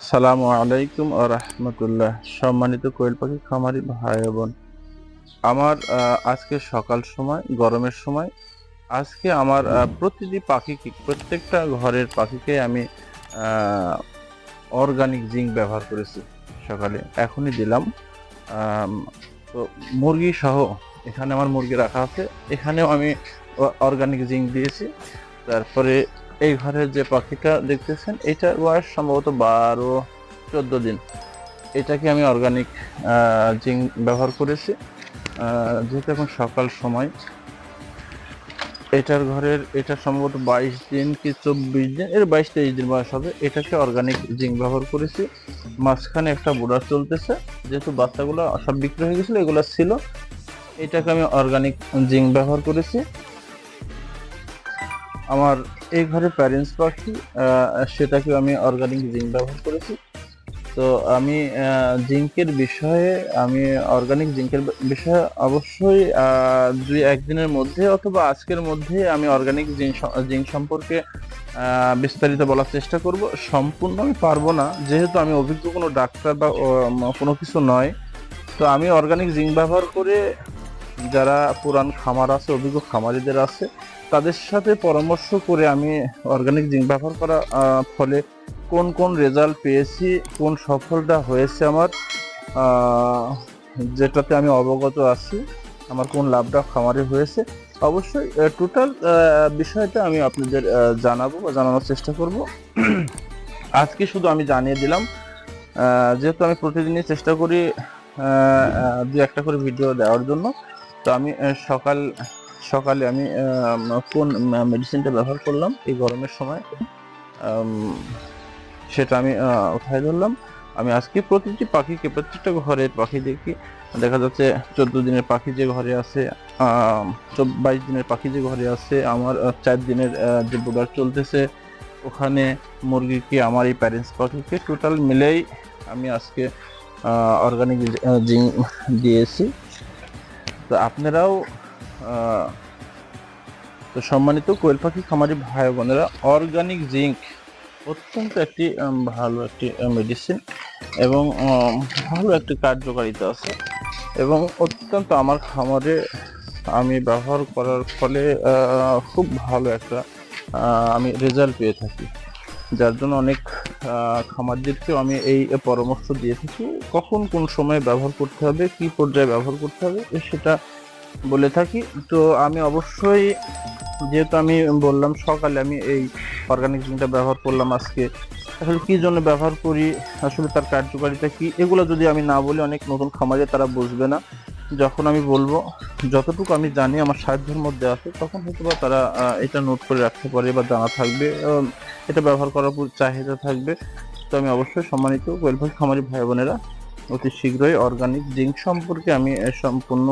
আসসালামু আলাইকুম ও রহমতুল্লাহ। সম্মানিত কোয়েল পাখি, খামারি ভাই বোন। আমার আজকে সকাল সময়, গরমের সময়। আজকে আমার প্রতিটি পাখিকে, প্রত্যেকটা ঘরের পাখিকে আমি অর্গানিক জিঙ্ক ব্যবহার করেছি সকালে। এখনই দিলাম। তো মুরগি সহ এখানে আমার মুরগি রাখা আছে। এখানেও আমি অর্গানিক জিঙ্ক দিয়েছি। তারপরে এই ঘরের যে পাখিটা দেখতেছেন এটার বয়স সম্ভবত বারো, চোদ্দ দিন। এটাকে আমি অর্গানিক জিঙ্ক ব্যবহার করেছি। যেহেতু এখন সকাল সময়, এটার ঘরের, এটা সম্ভবত বাইশ দিন কি চব্বিশ দিন, এর বাইশ তেইশ দিন বয়স হবে। এটাকে অর্গানিক জিঙ্ক ব্যবহার করেছি। মাঝখানে একটা বুড়া চলতেছে, যেহেতু বাচ্চাগুলো সব বিক্রি হয়ে গেছিল, এগুলো ছিল। এটাকে আমি অর্গানিক জিঙ্ক ব্যবহার করেছি। আমার এই ঘরে প্যারেন্টস পাখি সেটাকে আমি অর্গানিক জিঙ্ক ব্যবহার করেছি। তো আমি জিঙ্কের বিষয়ে, আমি অর্গানিক জিঙ্কের বিষয়ে অবশ্যই দুই একদিনের মধ্যে অথবা আজকের মধ্যে আমি অর্গানিক জিঙ্ক সম্পর্কে বিস্তারিত বলার চেষ্টা করব। সম্পূর্ণ আমি পারব না, যেহেতু আমি অভিজ্ঞ কোনো ডাক্তার বা কোনো কিছু নয়। তো আমি অর্গানিক জিঙ্ক ব্যবহার করে যারা পুরান খামার আছে, অভিজ্ঞ খামারিদের আছে তাদের সাথে পরামর্শ করে আমি অর্গানিক জিঙ্ক ব্যবহার করা ফলে কোন কোন রেজাল্ট পেয়েছি, কোন সফলটা হয়েছে আমার যেটাতে আমি অবগত আছি, আমার কোন লাভটা খামারে হয়েছে, অবশ্যই টোটাল বিষয়টা আমি আপনাদের জানাব বা জানানোর চেষ্টা করব। আজকে শুধু আমি জানিয়ে দিলাম যেহেতু আমি প্রতিদিনই চেষ্টা করি দু একটা করে ভিডিও দেওয়ার জন্য, তো আমি সকাল সকালে আমি কোন মেডিসিনটা ব্যবহার করলাম এই গরমের সময়। সেটা আমি উঠাই ধরলাম। আমি আজকে প্রতিটি পাখিকে প্রত্যেকটা ঘরের পাখি দেখি। দেখা যাচ্ছে চোদ্দ দিনের পাখি যে ঘরে আছে বাইশ দিনের পাখি যে ঘরে আছে, আমার চার দিনের যে বুডার চলতেছে, ওখানে মুরগিকে, আমার এই প্যারেন্টস পাখিকে টোটাল মিলেই আমি আজকে অর্গানিক দিয়েছি। তো আপনারাও তো সম্মানিত কোয়েল পাখি খামারি ভাই বোনেরা, অর্গানিক জিঙ্ক অত্যন্ত একটি ভালো একটি মেডিসিন এবং ভালো একটি কার্যকারিতা আছে এবং অত্যন্ত আমার খামারে আমি ব্যবহার করার ফলে খুব ভালো একটা আমি রেজাল্ট পেয়ে থাকি। যার জন্য অনেক খামারদেরকেও আমি এই পরামর্শ দিয়ে থাকি, কখন কোন সময় ব্যবহার করতে হবে, কি পর্যায়ে ব্যবহার করতে হবে, সেটা বলে থাকি। তো আমি অবশ্যই, যেহেতু আমি বললাম সকালে আমি এই অর্গানিক জিনিসটা ব্যবহার করলাম আজকে, আসলে কি জন্য ব্যবহার করি, আসলে তার কার্যকারিতা কি, এগুলো যদি আমি না বলি অনেক নতুন খামারে তারা বুঝবে না। যখন আমি বলব, যতটুকু আমি জানি আমার সাহায্যের মধ্যে আছে, তখন হয়তো বা তারা এটা নোট করে রাখতে পারে বা জানা থাকবে এটা ব্যবহার করার চাহিদা থাকবে। তো আমি অবশ্যই সম্মানিত ওয়েলফেয়ার খামারি ভাই বোনেরা অতি শীঘ্রই অর্গানিক জিঙ্ক সম্পর্কে আমি সম্পূর্ণ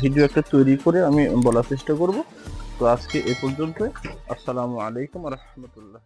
ভিডিও একটা তৈরি করে আমি বলার চেষ্টা করব। তো আজকে এ পর্যন্ত আসসালামু আলাইকুম রহমতুল্লাহ।